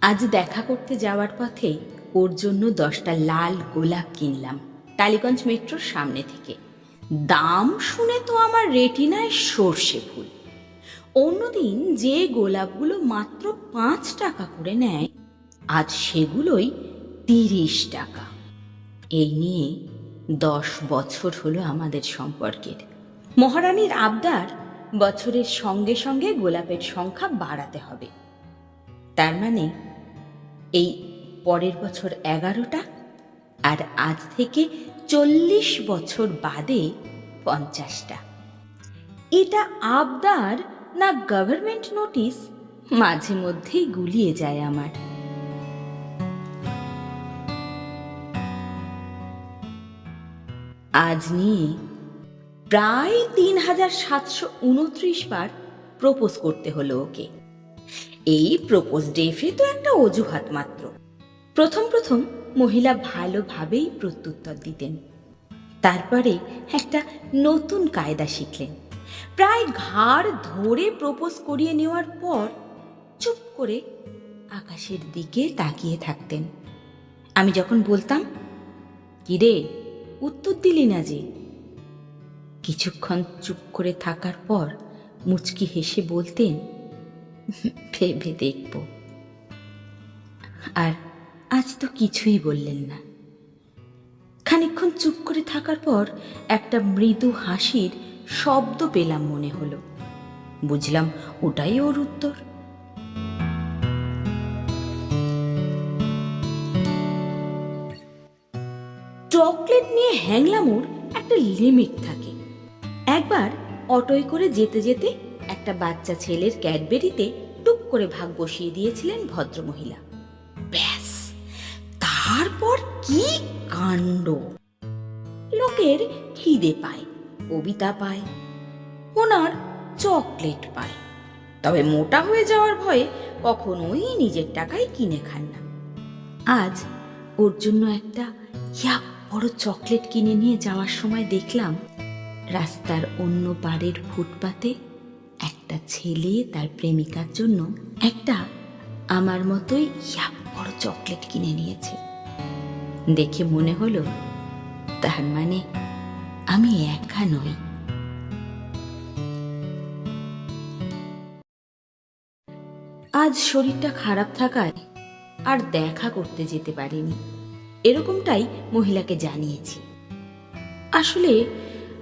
আজ দেখা করতে যাওয়ার পথে ওর জন্য দশটা লাল গোলাপ কিনলাম, টালিগঞ্জ মেট্রোর সামনে থেকে। দাম শুনে তো আমার রেটিনায় সর্ষে ফুল। অন্যদিন যে গোলাপগুলো মাত্র পাঁচ টাকা করে নেয়, আজ সেগুলোই তিরিশ টাকা। এই নিয়ে দশ বছর হলো আমাদের সম্পর্কের। মহারানীর আবদার, বছরের সঙ্গে সঙ্গে গোলাপের সংখ্যা বাড়াতে হবে। তার মানে এই পরের বছর এগারোটা আর আজ থেকে চল্লিশ বছর বাদে পঞ্চাশটা। এটা আবদার না গভর্নমেন্ট নোটিশ মাঝে মধ্যেই গুলিয়ে যায় আমার। আজ নিয়ে প্রায় তিন হাজার সাতশো উনত্রিশ বার প্রপোজ করতে হলো ওকে। এই প্রপোজ ডেফে তো একটা অজুহাত মাত্র। প্রথম প্রথম মহিলা ভালোভাবেই প্রত্যুত্তর দিতেন। তারপরে একটা নতুন কায়দা শিখলেন। প্রায় ঘাড় ধরে প্রপোজ করিয়ে নেওয়ার পর চুপ করে আকাশের দিকে তাকিয়ে থাকতেন। আমি যখন বলতাম, কিরে, উত্তর দিলি না যে? কিছুক্ষণ চুপ করে থাকার পর মুচকি হেসে বলতেন ভেবে দেখব। আর আজ তো কিছুই বললেন না। খানিকক্ষণ চুপ করে থাকার পর একটা মৃদু হাসির শব্দ পেলাম মনে হলো। বুঝলাম ওটাই ওর উত্তর। চকলেট নিয়ে হ্যাংলামোর একটা লিমিট থাকে। একবার অটোয় করে যেতে যেতে একটা বাচ্চা ছেলের ক্যাডবেরিতে টুক করে ভাগ বসিয়ে দিয়েছিলেন ভদ্রমহিলা। ব্যাস, তারপর কি কাণ্ড? লোকের খিদে পায়, কবিতা পায়, ওনার চকলেট পায়। তবে মোটা হয়ে যাওয়ার ভয়ে কখনোই নিজের টাকায় কিনে খান না। আজ ওর জন্য একটা ইয়া বড় চকলেট কিনে নিয়ে যাওয়ার সময় দেখলাম রাস্তার অন্য পাড়ের ফুটপাতে একটা ছেলে তার প্রেমিকার জন্য একটা আমার মতোই ইয়া বড় চকলেট কিনে নিয়েছে। দেখে মনে হলো, তার মানে আমি একা নই। আজ শরীরটা খারাপ থাকায় আর দেখা করতে যেতে পারিনি। এরকমটাই মহিলাকে জানিয়েছি। আসলে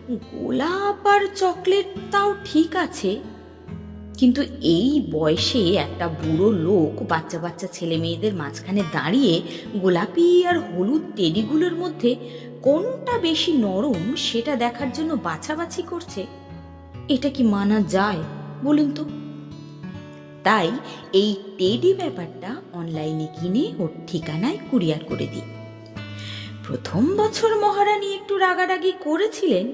গোলাপ আর চকলেট তাও ঠিক আছে কিন্তু এই বয়সে একটা বুড়ো লোক বাচ্চা বাচ্চা ছেলে মেয়েদের মাঝখানে দাঁড়িয়ে গোলাপি আর হলুদ টেডিগুলোর মধ্যে কোনটা বেশি নরম সেটা দেখার জন্য বাছাবাছি করছে? এটা কি মানা যায়? বলুন তো। তাই এই টেডি ব্যাপারটা অনলাইনে কিনে ওর ঠিকানায় কুরিয়ার করে দিই। প্রথম বছর মহারানী একটু রাগারাগি করেছিলেন,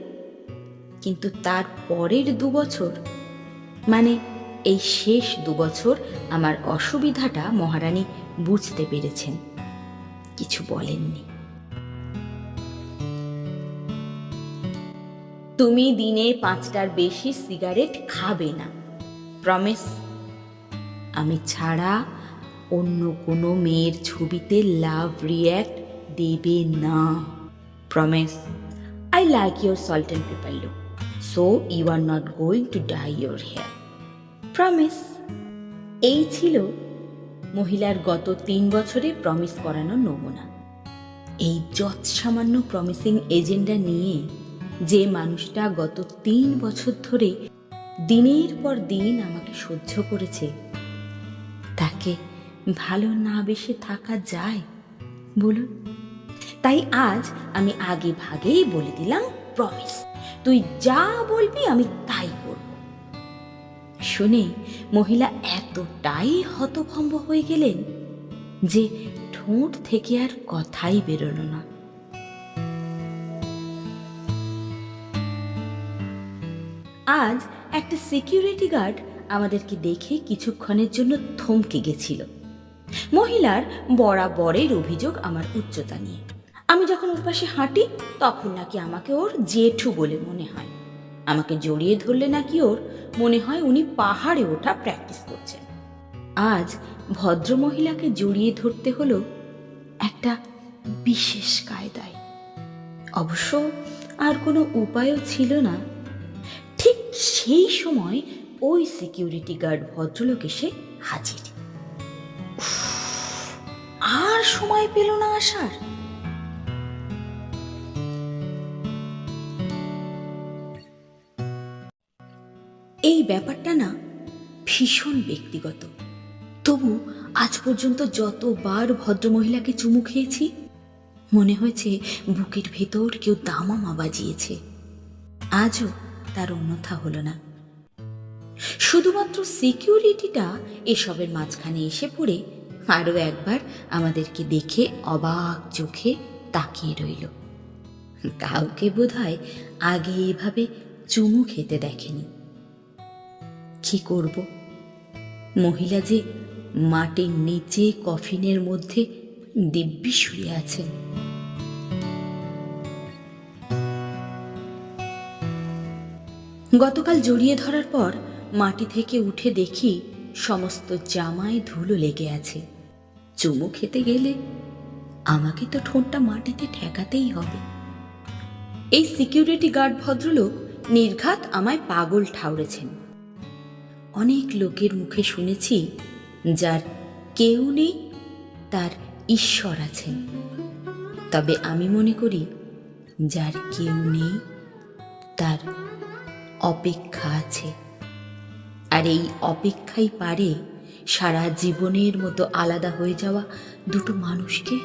কিন্তু তার পরের দু বছর মানে এই শেষ দু বছর আমার অসুবিধাটা মহারানী বুঝতে পেরেছেন। কিছু বলেননি। তুমি দিনে পাঁচটার বেশি সিগারেট খাবে না। প্রমিস আমি ছাড়া অন্য কোনো মেয়ের ছবিতে লাভ রিয়্যাক্ট দেবে না। Promise I like your salt and pepper look so you are not going to dye your hair promise এই ছিল মহিলার গত তিন বছরে প্রমিস করানোর নমুনা। এই যৎ সামান্য প্রমিসিং এজেন্ডা নিয়ে যে মানুষটা গত তিন বছর ধরে দিনের পর দিন আমাকে সহ্য করেছে, তাকে ভালো না বেশে থাকা যায়, বলুন। তাই আজ আমি আগে ভাগেই বলে দিলাম প্রমিস তুই যা বলবি আমি তাই শুনে মহিলা এতটাই হতভম্ব হয়ে গেলেন যে ঠোঁট থেকে আর কথাই বেরোলো না। আজ একটা সিকিউরিটি গার্ড আমাদেরকে দেখে কিছুক্ষণের জন্য থমকে গেছিল। মহিলার বরাবরের অভিযোগ আমার উচ্চতা নিয়ে। আমি যখন ওর পাশে হাঁটি, তখন নাকি আমাকে ওর জেঠু বলে মনে হয়। আমাকে জড়িয়ে ধরলে নাকি ওর? মনে হয় উনি পাহাড়ে ওঠা প্র্যাকটিস করছেন। আজ ভদ্রমহিলাকে জড়িয়ে ধরতে হলো একটা বিশেষ কায়দায়। অবশ্য আর কোনো উপায়ও ছিল না। ঠিক সেই সময় ওই সিকিউরিটি গার্ড ভদ্রলোক এসে হাজির। আর সময় পেল না আসার। এই ব্যাপারটা না ভীষণ ব্যক্তিগত। তবু আজ পর্যন্ত যতবার ভদ্রমহিলাকে চুমু খেয়েছি, মনে হয়েছে বুকের ভেতর কেউ দামামা বাজিয়েছে। আজও তার অন্যথা হলো না। শুধুমাত্র সিকিউরিটিটা এসবের মাঝখানে এসে পড়ে আরও একবার আমাদেরকে দেখে অবাক চোখে তাকিয়ে রইল। কাউকে বোধহয় আগে এভাবে চুমু খেতে দেখেনি। কি করব? মহিলা যে মাটির নিচে কফিনের মধ্যে দিব্যি শুয়ে আছেন। গতকাল জড়িয়ে ধরার পর মাটি থেকে উঠে দেখি সমস্ত জামায় ধুলো লেগে আছে। চুমু খেতে গেলে আমাকে তো ঠোঁটটা মাটিতে ঠেকাতেই হবে। এই সিকিউরিটি গার্ড ভদ্রলোক নির্ঘাত আমায় পাগল ঠাউরেছেন অনেক লোকের মুখে শুনেছি যার কেউ নেই, তার ঈশ্বর আছেন। তবে আমি মনে করি যার কেউ নেই, তার অপেক্ষা আছে। আর এই অপেক্ষাই পারে সারা জীবনের মতো আলাদা হয়ে যাওয়া দুটো মানুষকে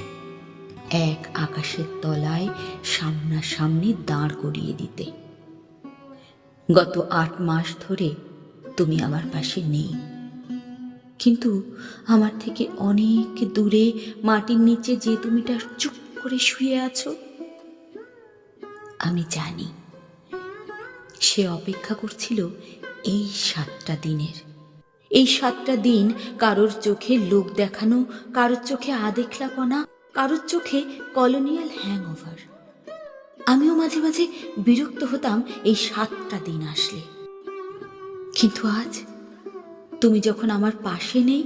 এক আকাশের তলায় সামনাসামনি দাঁড় করিয়ে দিতে। গত আট মাস ধরে তুমি আমার পাশে নেই। কিন্তু আমার থেকে অনেক দূরে, মাটির নিচে যে তুমিটা চুপ করে শুয়ে আছো, আমি জানি সে অপেক্ষা করছিল এই সাতটা দিনের। এই সাতটা দিন কারোর চোখে লোক দেখানো, কারোর চোখে আদেখলাপনা, কারোর চোখে কলোনিয়াল হ্যাংওভার। আমিও মাঝে মাঝে বিরক্ত হতাম এই সাতটা দিন আসলে। কিন্তু আজ তুমি যখন আমার পাশে নেই,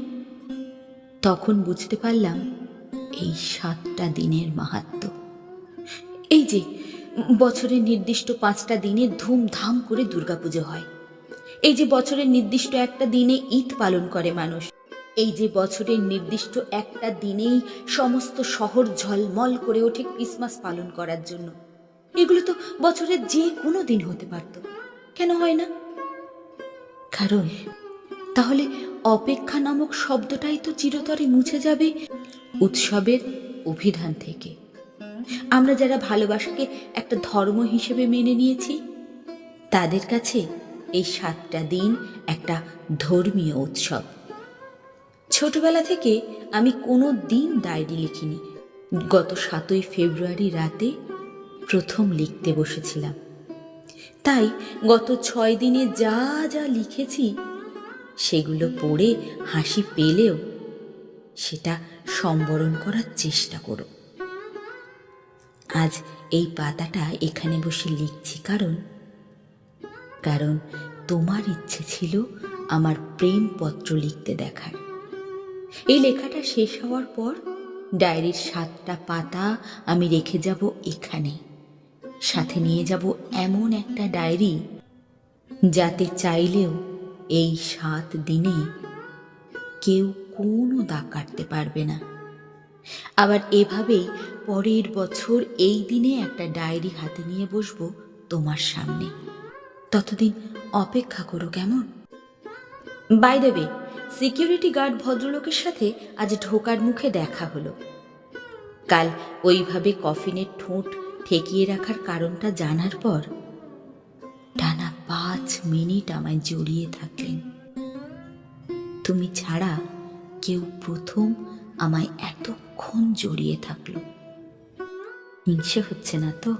তখন বুঝতে পারলাম এই সাতটা দিনের মাহাত্ম্য। এই যে, বছরের নির্দিষ্ট পাঁচটা দিনে ধুমধাম করে দুর্গাপুজো হয়। এই যে, বছরের নির্দিষ্ট একটা দিনে ঈদ পালন করে মানুষ। এই যে, বছরের নির্দিষ্ট একটা দিনেই সমস্ত শহর ঝলমল করে ওঠে ক্রিসমাস পালন করার জন্য। এগুলো তো বছরের যে কোনো দিন হতে পারত। কেন হয় না? কারণ? তাহলে অপেক্ষা নামক শব্দটাই তো চিরতরে মুছে যাবে উৎসবের অভিধান থেকে। আমরা যারা ভালোবাসাকে একটা ধর্ম হিসেবে মেনে নিয়েছি, তাদের কাছে এই সাতটা দিন একটা ধর্মীয় উৎসব। ছোটবেলা থেকে আমি কোনো দিন ডায়েরি লিখিনি। গত সাতই ফেব্রুয়ারি রাতে প্রথম লিখতে বসেছিলাম। তাই গত ছয় দিনে যা যা লিখেছি, সেগুলো পড়ে হাসি পেলেও সেটা সম্বরণ করার চেষ্টা করো। আজ এই পাতাটা এখানে বসে লিখছি কারণ কারণ তোমার ইচ্ছে ছিল আমার প্রেম পত্র লিখতে দেখার। এই লেখাটা শেষ হওয়ার পর ডায়েরির সাতটা পাতা আমি রেখে যাব এখানে। সাথে নিয়ে যাব এমন একটা ডায়েরি যাতে চাইলেও এই সাত দিনে কেউ কোনো দাগ কাটতে পারবে না। আবার এভাবেই পরের বছর এই দিনে একটা ডায়েরি হাতে নিয়ে বসবো তোমার সামনে। ততদিন অপেক্ষা করো কেমন? বাই দেবে সিকিউরিটি গার্ড ভদ্রলোকের সাথে আজ ঢোকার মুখে দেখা হলো। কাল ওইভাবে কফিনের ঠোঁট ঠেকিয়ে রাখার কারণটা জানার পর টানা পাঁচ মিনিট আমায় জড়িয়ে থাকলেন। তুমি ছাড়া কেউ প্রথম আমায় এতক্ষণ জড়িয়ে থাকল। হিংসে হচ্ছে না তো?